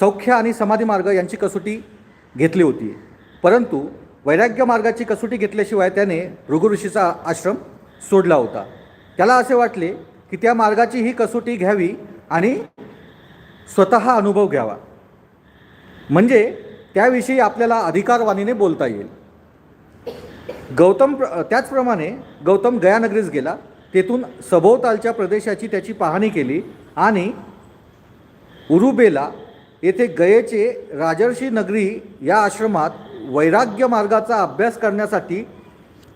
सौख्य आणि समाधी मार्ग यांची कसोटी घेतली होती. परंतु वैराग्य मार्गाची कसोटी घेतल्याशिवाय त्याने भृगु ऋषीचा आश्रम सोडला होता. त्याला असे वाटले की त्या मार्गाची ही कसोटी घ्यावी आणि स्वतः अनुभव घ्यावा. म्हणजे त्याविषयी आपल्याला अधिकारवाणीने बोलता येईल. गौतम प्र- त्याचप्रमाणे गौतम गयानगरीस गेला. तेथून सभोवतालच्या प्रदेशाची त्याची पाहणी केली आणि उरुबेला येथे गयेचे राजर्षी नगरी या आश्रमात वैराग्य मार्गाचा अभ्यास करण्यासाठी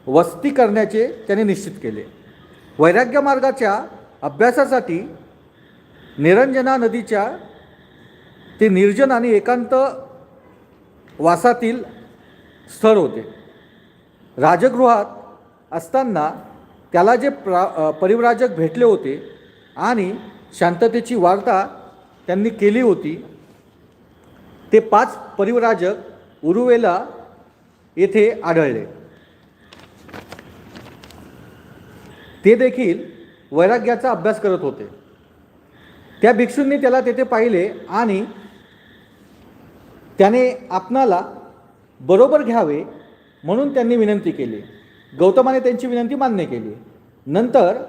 वस्ती करण्याचे त्याने निश्चित केले. वैराग्य मार्गाच्या अभ्यासासाठी निरंजना नदीच्या ते निर्जन आणि एकांत वासातील स्थळ होते. राजगृहात असताना त्याला जे प्रा परिव्राजक भेटले होते आणि शांततेची वार्ता त्यांनी केली होती ते पाच परिवराजक उरुवेला येथे आढळले. ते देखील वैराग्याचा अभ्यास करत होते. त्या भिक्षूंनी त्याला तेथे पाहिले आणि त्याने आपणाला बरोबर घ्यावे म्हणून त्यांनी विनंती केली. गौतमाने त्यांची विनंती मान्य केली. नंतर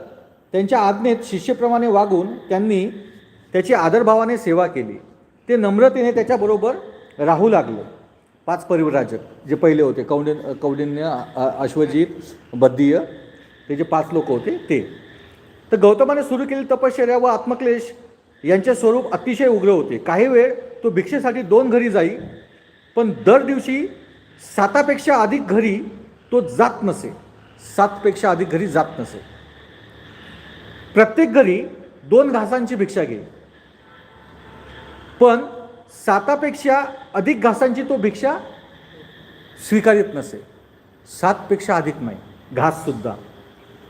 त्यांच्या आज्ञेत शिष्यप्रमाणे वागून त्यांनी त्याची आदरभावाने सेवा केली. ते नम्रतेने त्याच्याबरोबर राहू लागले. पाच परिवराजक जे पहिले होते कौंडिन कौंडिन्य अश्वजीत अश्वजित बद्दीय ते जे पाच लोक होते ते. तर गौतमाने सुरू केलेली तपश्चर्या व आत्मक्लेश यांचे स्वरूप अतिशय उग्र होते. काही वेळ तो भिक्षेसाठी दोन घरी जाई पण दर दिवशी सातापेक्षा अधिक घरी तो जात नसे. सातपेक्षा अधिक घरी जात नसे. प्रत्येक घरी दोन घासांची भिक्षा घे. पण सातापेक्षा अधिक घासांची तो भिक्षा स्वीकारित नसे. सातपेक्षा अधिक नाही घाससुद्धा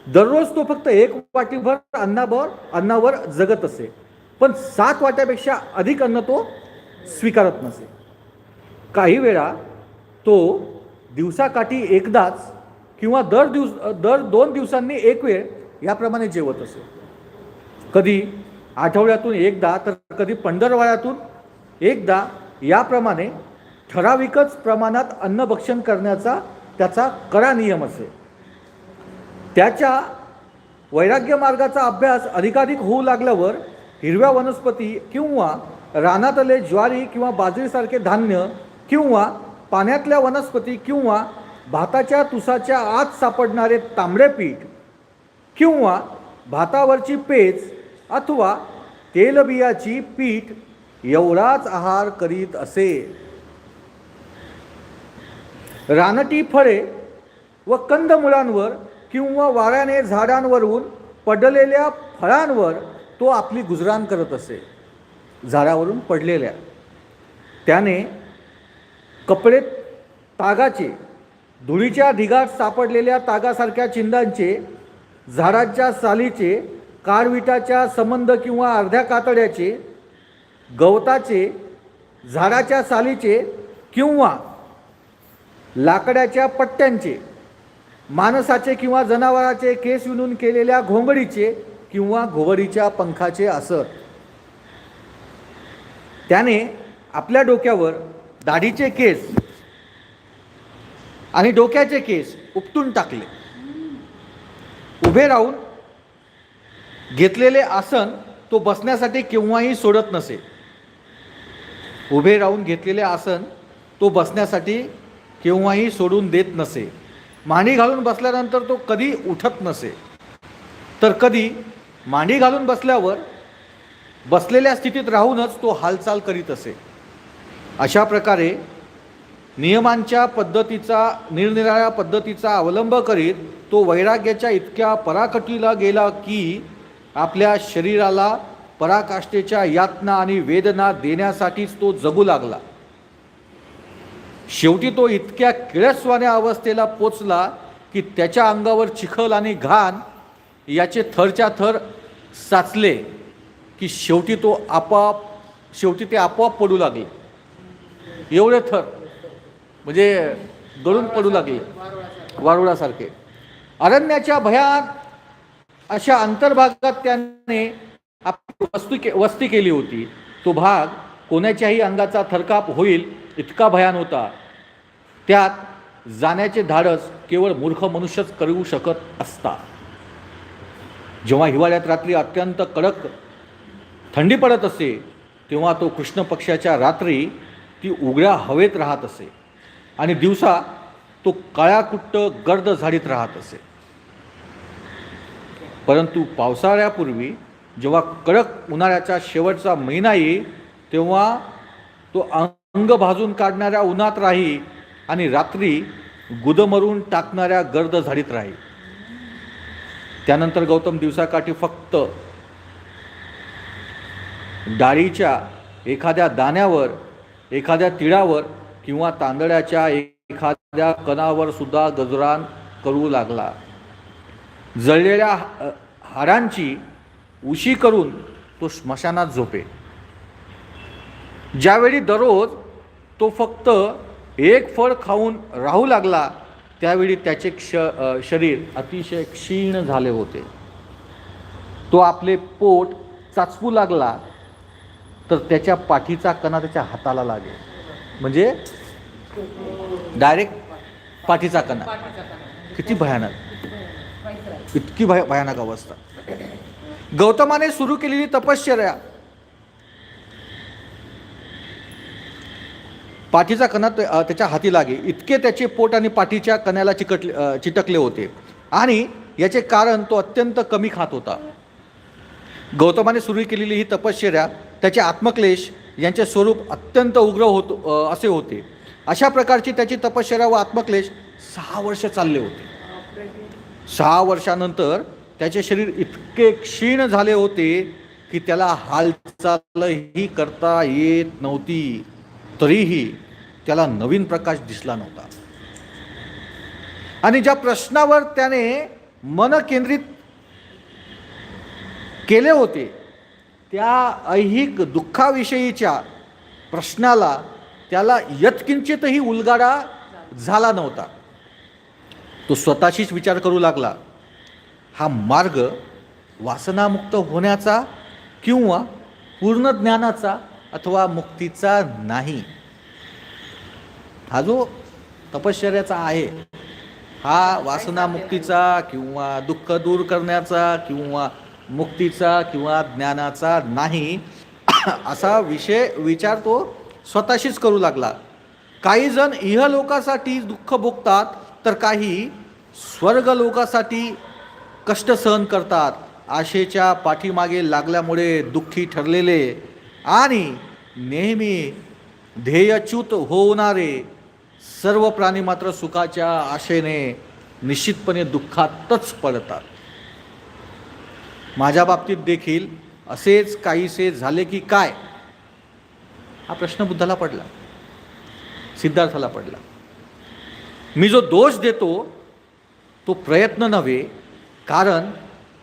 दररोज तो फक्त एक वाटीभर अन्नावर अन्नावर जगत असे. पण सात वाट्यापेक्षा अधिक अन्न तो स्वीकारत नसे. काही वेळा तो दिवसाकाठी एकदाच किंवा दर दिवस दर दोन दिवसांनी एक वेळ याप्रमाणे जेवत असे. कधी आठवड्यातून एकदा तर कधी पंढरवाड्यातून एकदा याप्रमाणे ठराविकच प्रमाणात अन्नभक्षण करण्याचा त्याचा कडा नियम असे. त्याच्या वैराग्य मार्गाचा अभ्यास अधिकाधिक होऊ लागल्यावर हिरव्या वनस्पती किंवा रानातले ज्वारी किंवा बाजरीसारखे धान्य किंवा पाण्यातल्या वनस्पती किंवा भाताच्या तुसाच्या आत सापडणारे तांबडे पीठ किंवा भातावरची पेज अथवा तेलबियाची पीठ एवढाच आहार करीत असे. रानटी फळे व कंदमुळांवर किंवा वाऱ्याने झाडांवरून पडलेल्या फळांवर तो आपली गुजराण करत असे. झाडावरून पडलेल्या. त्याने कपडे तागाचे धुळीच्या ढिगात सापडलेल्या तागासारख्या चिंधांचे झाडाच्या सालीचे काळविटाच्या संबंध किंवा अर्ध्या कातड्याचे गवताचे झाडाच्या सालीचे किंवा लाकडाच्या पट्ट्यांचे माणसाचे किंवा जनावराचे केस विणून केलेल्या घोंगडीचे किंवा घोगडीच्या पंखाचे असत त्याने आपल्या डोक्यावर दाढीचे केस आणि डोक्याचे केस उपटून टाकले. उभे राहून घेतलेले आसन तो बसण्यासाठी केव्हाही सोडत नसे. उभे राहून घेतलेले आसन तो बसण्यासाठी केव्हाही सोडून देत नसे. मांडी घालून बसल्यानंतर तो कधी उठत नसे. तर कधी मांडी घालून बसल्यावर बसलेल्या स्थितीत राहूनच तो हालचाल करीत असे. अशा प्रकारे नियमांच्या पद्धतीचा निरनिराळ्या पद्धतीचा अवलंब करीत तो वैराग्याच्या इतक्या पराकटीला गेला की आपल्या शरीराला पराकाष्ठेच्या यातना आणि वेदना देण्यासाठीच तो जगू लागला. शेवटी तो इतक्या किळस्वान्या अवस्थेला पोचला की त्याच्या अंगावर चिखल आणि घाण याचे थरच्या थर साचले की शेवटी तो आपोआप शेवटी ते आपोआप पडू लागले. एवढे थर म्हणजे गळून पडू लागले वारुळासारखे. अरण्याच्या भयात अशा अंतर्भागात त्याने आपली वस्तू के वस्ती केली होती. तो भाग कोणाच्याही अंगाचा थरकाप होईल इतका भयान होता. त्यात जाण्याचे धाडस केवळ मूर्ख मनुष्यच करू शकत असता. जेव्हा हिवाळ्यात रात्री अत्यंत कडक थंडी पडत असे तेव्हा तो कृष्ण पक्षाच्या रात्री ती उघड्या हवेत राहत असे आणि दिवसा तो काळ्याकुट्ट गर्द झाडीत राहत असे. परंतु पावसाळ्यापूर्वी जेव्हा कडक उन्हाळ्याचा शेवटचा महिना येईल तेव्हा तो अंग भाजून काढणाऱ्या उन्हात राही आणि रात्री गुदमरून टाकणाऱ्या गर्द झाडीत राही. त्यानंतर गौतम दिवसाकाठी फक्त डाळीच्या एखाद्या दाण्यावर एखाद्या तिळावर किंवा तांदळाच्या एखाद्या कणावर सुद्धा गजरान करू लागला. जळलेल्या हारांची उशी करून तो स्मशानात झोपे. ज्यावेळी दररोज तो फक्त एक फळ खाऊन राहू लागला त्यावेळी त्याचे क्ष शरीर अतिशय क्षीण झाले होते. तो आपले पोट चाचवू लागला तर त्याच्या पाठीचा कणा त्याच्या हाताला लागेल. म्हणजे डायरेक्ट पाठीचा कणा. किती भयानक. इतकी भय भयानक अवस्था. गौतमाने सुरू केलेली तपश्चर्या. पाठीचा कणा त्याच्या हाती लागे. इतके त्याचे पोट आणि पाठीच्या कण्याला चिकटले चिटकले होते. आणि याचे कारण तो अत्यंत कमी खात होता. गौतमाने सुरू केलेली ही तपश्चर्या त्याचे आत्मक्लेश यांचे स्वरूप अत्यंत उग्र होत असे होते. अशा प्रकारची त्याची तपश्चर्या व आत्मक्लेश सहा वर्ष चालले होते. सहा वर्षानंतर त्याचे शरीर इतके क्षीण झाले होते की त्याला हालचालही करता येत नव्हती. तरीही त्याला नवीन प्रकाश दिसला नव्हता. आणि ज्या प्रश्नावर त्याने मन केंद्रित केले होते त्या ऐहिक दुःखाविषयीच्या प्रश्नाला त्याला यत्किंचितही उलगाडा झाला नव्हता. तो स्वतःशीच विचार करू लागला. हा मार्ग वासनामुक्त होण्याचा किंवा पूर्ण ज्ञानाचा अथवा मुक्तीचा नाही. हा जो तपश्चर्याचा आहे हा वासनामुक्तीचा किंवा दुःख दूर करण्याचा किंवा मुक्तीचा किंवा ज्ञानाचा नाही असा विषय विचार तो स्वतःशीच करू लागला. काही जण इहलोकासाठी दुःख भोगतात तर काही स्वर्गलोकासाठी कष्ट सहन करतात. आशेच्या पाठीमागे लागल्यामुळे दुःखी ठरलेले आणि नेहमी ध्येयच्युत होणारे सर्व प्राणी मात्र सुखाच्या आशेने निश्चितपणे दुःखातच पडतात. माझ्या बाबतीत देखील असेच काहीसे झाले की काय? हा प्रश्न बुद्धाला पडला. सिद्धार्थाला पडला. मी जो दोष देतो तो प्रयत्न नव्हे कारण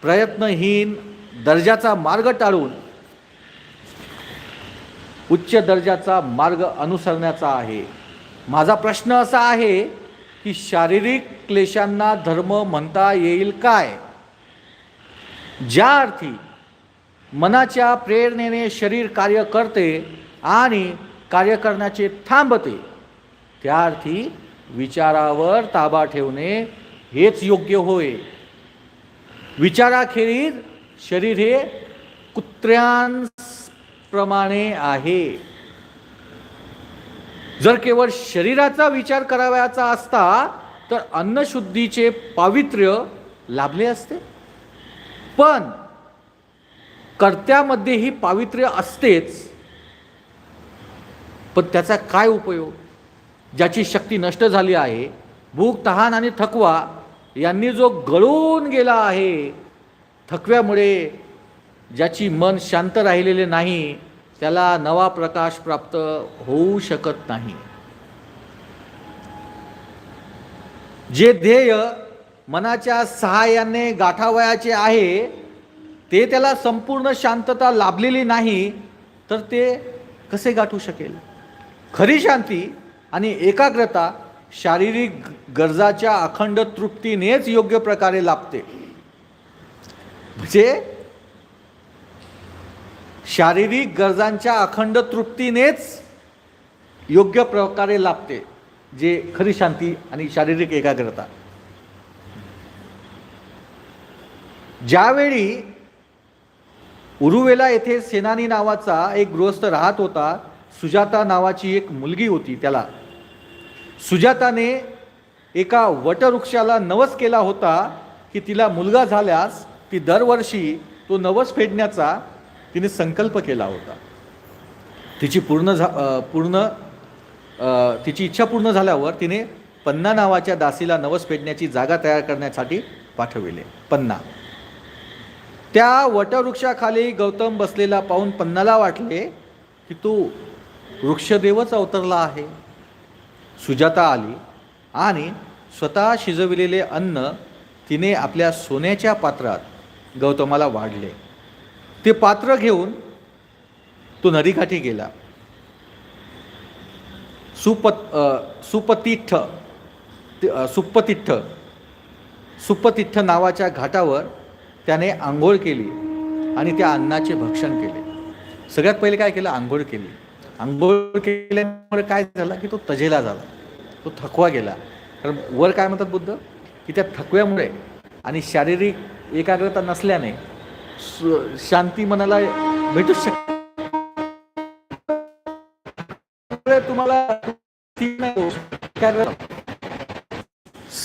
प्रयत्नहीन दर्जाचा मार्ग टाळून उच्च दर्जाचा मार्ग अनुसरण्याचा आहे. माझा प्रश्न असा आहे की शारीरिक क्लेशांना धर्म म्हणता येईल काय? ज्या अर्थी मनाच्या प्रेरणेने शरीर कार्य करते आणि कार्य करण्याचे थांबते त्या अर्थी विचारावर ताबा ठेवणे हेच योग्य होय. विचाराखेरीज शरीर हे कुत्र्यांप्रमाणे आहे. जर केवळ शरीराचा विचार करावयाचा असता तर अन्नशुद्धीचे पावित्र्य लाभले असते. पण कर्त्यामध्येही पावित्र्य असतेच. पण त्याचा काय उपयोग? ज्याची शक्ती नष्ट झाली आहे भूक तहान आणि थकवा यांनी जो गळून गेला आहे थकव्यामुळे ज्याची मन शांत राहिलेले नाही त्याला नवा प्रकाश प्राप्त होऊ शकत नाही. जे ध्येय मनाच्या सहाय्याने गाठावयाचे आहे ते त्याला संपूर्ण शांतता लाभलेली नाही तर ते कसे गाठू शकेल? खरी शांती आणि एकाग्रता शारीरिक गरजाच्या अखंड तृप्तीनेच योग्य प्रकारे लाभते. म्हणजे शारीरिक गरजांच्या अखंड तृप्तीनेच योग्य प्रकारे लाभते जे खरी शांती आणि शारीरिक एकाग्रता. ज्यावेळी उरुवेला येथे सेनानी नावाचा एक गृहस्थ राहत होता सुजाता नावाची एक मुलगी होती त्याला. सुजाताने एका वटवृक्षाला नवस केला होता की तिला मुलगा झाल्यास ती दरवर्षी तो नवस फेडण्याचा तिने संकल्प केला होता. तिची पूर्ण झा पूर्ण तिची इच्छा पूर्ण झाल्यावर तिने पन्ना नावाच्या दासीला नवस फेडण्याची जागा तयार करण्यासाठी पाठविले. पन्ना. त्या वटवृक्षाखाली गौतम बसलेला पाहून पन्नाला वाटले की तो वृक्षदेवच अवतरला आहे. सुजाता आली आणि स्वतः शिजविलेले अन्न तिने आपल्या सोन्याच्या पात्रात गौतमाला वाढले. ते पात्र घेऊन तो नदीकाठी गेला. सुपत अ, सुपतिठ्ठ ते- सुप्पतिठ्ठ सुप्पतिठ्ठ नावाच्या घाटावर त्याने आंघोळ केली आणि त्या अन्नाचे भक्षण केले. सगळ्यात पहिले काय केलं? आंघोळ केली. आंघोळ केल्यामुळे काय झालं की तो तजेला झाला. तो थकवा गेला. कारण वर काय म्हणतात बुद्ध? की त्या थकव्यामुळे आणि शारीरिक एकाग्रता नसल्याने शांती मनाला भेटूच शकते तुम्हाला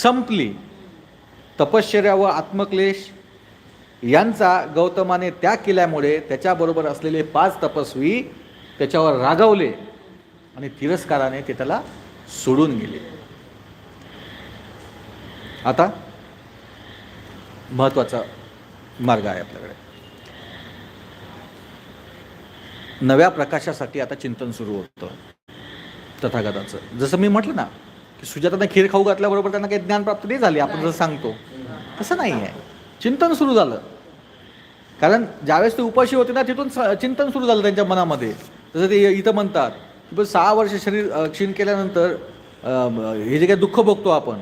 संपली. तपश्चर्या व आत्मक्लेश यांचा गौतमाने त्याग केल्यामुळे त्याच्याबरोबर असलेले पाच तपस्वी त्याच्यावर रागवले आणि तिरस्काराने ते त्याला सोडून गेले. आता महत्त्वाचा मार्ग आहे आपल्याकडे. नव्या प्रकाशासाठी आता चिंतन सुरू होतं तथागताचं. जसं मी म्हटलं ना की सुजातांना खीर खाऊ घातल्याबरोबर त्यांना काही ज्ञानप्राप्ती नाही झाली आपण जसं सांगतो. तसं नाही आहे. चिंतन सुरू झालं. कारण ज्यावेळेस ते उपाशी होते ना तिथून स- चिंतन सुरू झालं त्यांच्या मनामध्ये. जसं ते इथं म्हणतात की सहा वर्ष शरीर क्षीण केल्यानंतर हे जे काही दुःख भोगतो आपण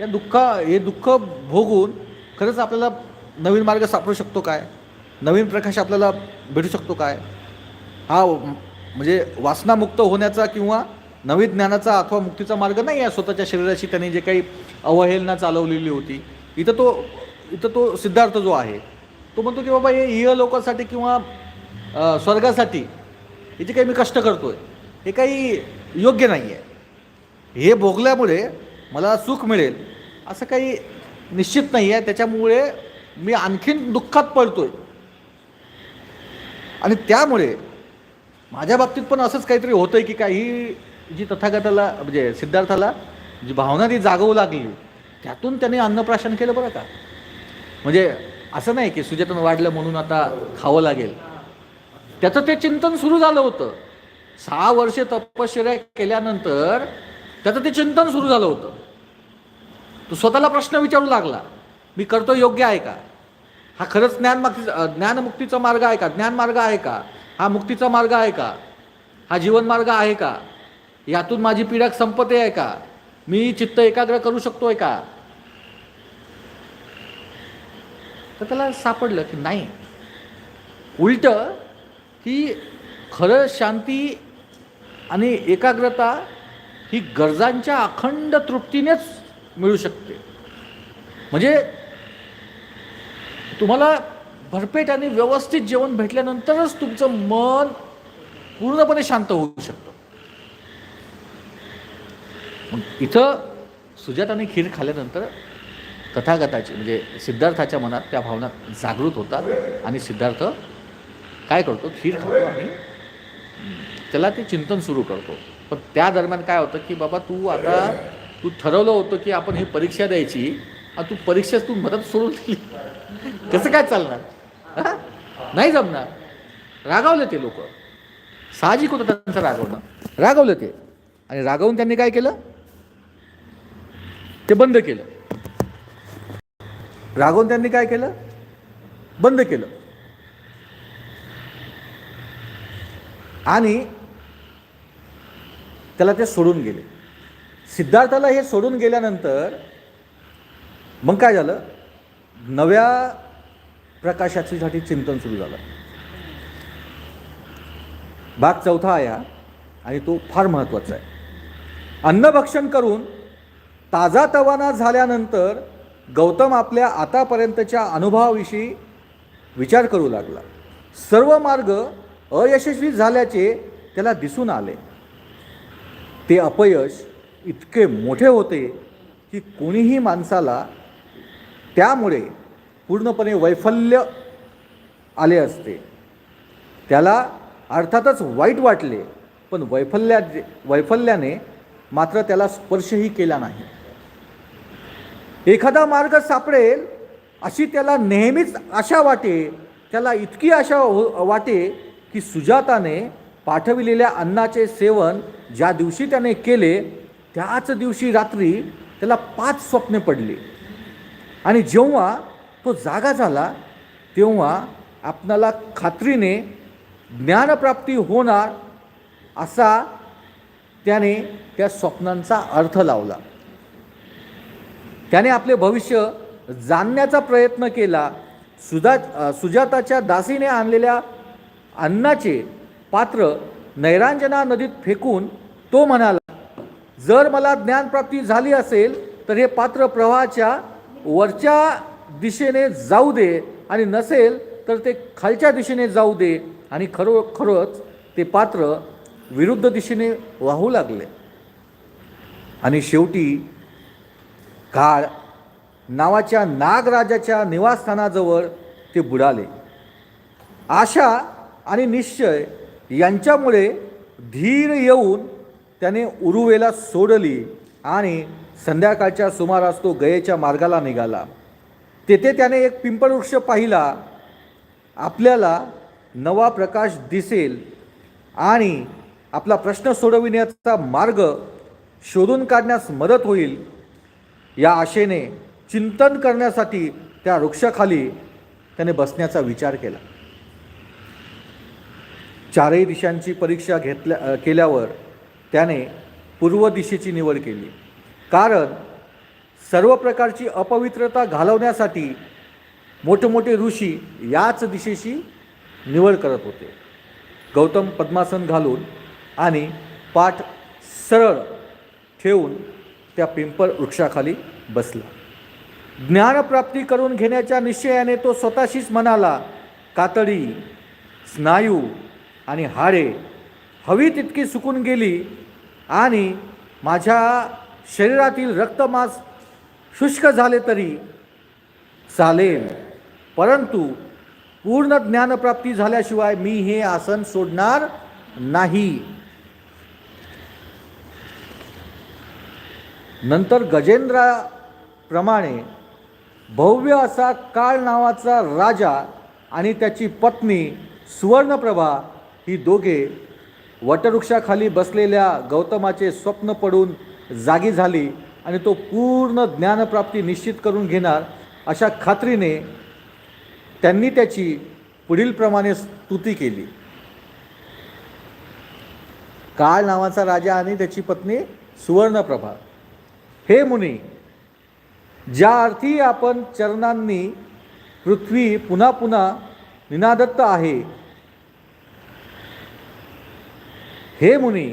या दुःख हे दुःख भोगून खरंच आपल्याला नवीन मार्ग सापडू शकतो काय? नवीन प्रकाश आपल्याला भेटू शकतो काय? हा म्हणजे वासनामुक्त होण्याचा किंवा नवीन ज्ञानाचा अथवा मुक्तीचा मार्ग नाही आहे स्वतःच्या शरीराशी त्यांनी जे काही अवहेलना चालवलेली होती. इथं तो इथं तो सिद्धार्थ जो आहे तो म्हणतो की बाबा हे इह लोकांसाठी किंवा स्वर्गासाठी हे जे काही मी कष्ट करतो आहे हे काही योग्य नाही आहे हे भोगल्यामुळे मला सुख मिळेल असं काही निश्चित नाही आहे त्याच्यामुळे मी आणखीन दुःखात पडतोय. आणि त्यामुळे माझ्या बाबतीत पण असंच काहीतरी होतं आहे की काही जी तथागताला म्हणजे सिद्धार्थाला जी भावना ती जागवू लागली त्यातून त्याने अन्नप्राशन केलं बरं का? म्हणजे असं नाही की सुजेतन वाढलं म्हणून आता खावं लागेल. त्याचं ते चिंतन सुरू झालं होतं. सहा वर्षे तपश्चर्या केल्यानंतर त्याचं ते चिंतन सुरू झालं होतं. तो स्वतःला प्रश्न विचारू लागला मी करतो योग्य आहे का? हा खरंच ज्ञानमुक्ती ज्ञानमुक्तीचा मार्ग आहे का? ज्ञान मार्ग आहे का? हा मुक्तीचा मार्ग आहे का? हा जीवन मार्ग आहे का? यातून माझी पिढ्या संपते आहे का? मी चित्त एकाग्र करू शकतोय का? तर त्याला सापडलं की नाही. उलट की खरं शांती आणि एकाग्रता ही गरजांच्या अखंड तृप्तीनेच मिळू शकते. म्हणजे तुम्हाला भरपेट आणि व्यवस्थित जेवण भेटल्यानंतरच तुमचं मन पूर्णपणे शांत होऊ शकतं. मग इथं आणि खीर खाल्ल्यानंतर तथागताची म्हणजे सिद्धार्थाच्या मनात त्या भावना जागृत होतात आणि सिद्धार्थ काय करतो? खीर खातो आणि त्याला ते चिंतन सुरू करतो. पण त्या दरम्यान काय होतं की बाबा तू आता तू ठरवलं होतं की आपण ही परीक्षा द्यायची आणि तू परीक्षेस तू मदत सोडून दिली कसं काय चालणार? हा? नाही जमणार. रागावले ते लोक. साहजिक होतं त्यांचं रागवणं. रागवलं ते. आणि रागवून त्यांनी काय केलं? ते बंद केलं. रागवून त्यांनी काय केलं? बंद केलं. आणि त्याला ते सोडून गेले. सिद्धार्थाला हे सोडून गेल्यानंतर मग काय झालं? नव्या प्रकाशासाठी चिंतन सुरू झालं. भाग चौथा आहे हा आणि तो फार महत्त्वाचा आहे. अन्नभक्षण करून ताजा तवाना झाल्यानंतर गौतम आपल्या आतापर्यंतच्या अनुभवाविषयी विचार करू लागला. सर्व मार्ग अयशस्वी झाल्याचे त्याला दिसून आले. ते अपयश इतके मोठे होते की कोणीही माणसाला त्यामुळे पूर्णपणे वैफल्य आले असते. त्याला अर्थातच वाईट वाटले पण वैफल्या वैफल्याने मात्र त्याला स्पर्शही केला नाही. एखादा मार्ग सापडेल अशी त्याला नेहमीच आशा वाटे त्याला इतकी आशा हो वाटे की सुजाताने पाठविलेल्या अन्नाचे सेवन ज्या दिवशी त्याने केले त्याच दिवशी रात्री त्याला पाच स्वप्ने पडली. आणि जेव्हा तो जागा झाला तेव्हा आपणाला खात्रीने ज्ञानप्राप्ती होणार असा त्याने त्या स्वप्नांचा अर्थ लावला. त्याने आपले भविष्य जाणण्याचा प्रयत्न केला. सुजा सुजाताच्या दासीने आणलेल्या अन्नाचे पात्र नैरांजना नदीत फेकून तो म्हणाला जर मला ज्ञानप्राप्ती झाली असेल तर हे पात्र प्रवाहाच्या वरच्या दिशेने जाऊ दे. आणि नसेल तर ते खालच्या दिशेने जाऊ दे. आणि खरो खरोच ते पात्र विरुद्ध दिशेने वाहू लागले. आणि शेवटी काळ नावाच्या नागराजाच्या निवासस्थानाजवळ ते बुडाले. आशा आणि निश्चय यांच्यामुळे धीर येऊन त्याने उरुवेला सोडली आणि संध्याकाळच्या सुमारास तो गयेच्या मार्गाला निघाला. तेथे त्याने एक पिंपळवृक्ष पाहिला. आपल्याला नवा प्रकाश दिसेल आणि आपला प्रश्न सोडविण्याचा मार्ग शोधून काढण्यास मदत होईल या आशेने चिंतन करण्यासाठी त्या वृक्षाखाली त्याने बसण्याचा विचार केला. चारही दिशांची परीक्षा घेतल्या केल्यावर त्याने पूर्व दिशेची निवड केली. कारण सर्व प्रकारची अपवित्रता घालवण्यासाठी मोठमोठे ऋषी याच दिशेशी निवड करत होते. गौतम पद्मासन घालून आणि पाठ सरळ ठेवून त्या पिंपळ वृक्षाखाली बसला. ज्ञानप्राप्ती करून घेण्याच्या निश्चयाने तो स्वतःशीच म्हणाला कातडी स्नायू आणि हाडे हवी तितकी सुकून गेली आणि माझ्या शरीरातील रक्तमास शुष्क झाले तरी चालेल. परंतु पूर्ण ज्ञानप्राप्ती झाल्याशिवाय मी हे आसन सोडणार नाही. नंतर गजेंद्राप्रमाणे भव्य असा काळ नावाचा राजा आणि त्याची पत्नी सुवर्णप्रभा ही दोघे वटवृक्षाखाली बसलेल्या गौतमाचे स्वप्न पडून जागी झाली आणि तो पूर्ण ज्ञानप्राप्ती निश्चित करून घेणार अशा खात्रीने त्यांनी त्याची पुढीलप्रमाणे स्तुती केली. काळ नावाचा राजा आणि त्याची पत्नी सुवर्णप्रभा. हे मुनी ज्या अर्थी आपण चरणांनी पृथ्वी पुन्हा पुन्हा निनादत्त आहे हे मुनी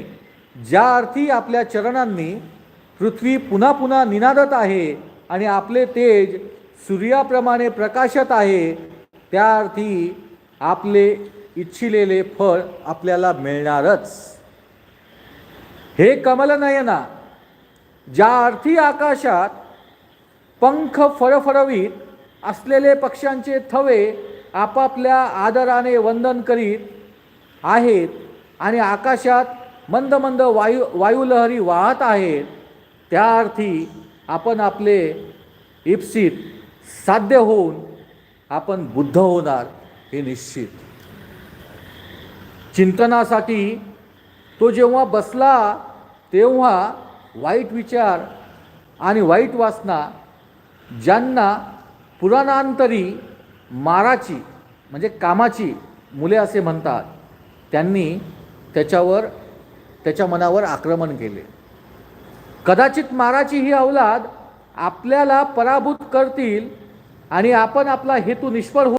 ज्या अर्थी आपल्या चरणांनी पृथ्वी पुन्हा पुन्हा निनादत आहे आणि आपले तेज सूर्याप्रमाणे प्रकाशत आहे त्या अर्थी आपले इच्छिलेले फळ आपल्याला मिळणारच. हे कमलनयना ज्या अर्थी आकाशात पंख फरफरवीत असलेले पक्ष्यांचे थवे आपापल्या आदराने वंदन करीत आहेत आणि आकाशात मंद मंद वायू वायुलहरी वाहत आहेत त्या अर्थी आपण आपले इप्सित साध्य होऊन आपण बुद्ध होणार हे निश्चित. चिंतनासाठी तो जेव्हा बसला तेव्हा वाईट विचार आणि वाईट वासना ज्यांना पुराणांतरी माराची म्हणजे कामाची मुले असे म्हणतात त्यांनी त्याच्यावर त्याच्या मनावर आक्रमण केले. कदाचित माराची ही अवलाद आपल्याला पराभूत करतील आणि आपण आपला हेतू निष्फळ हो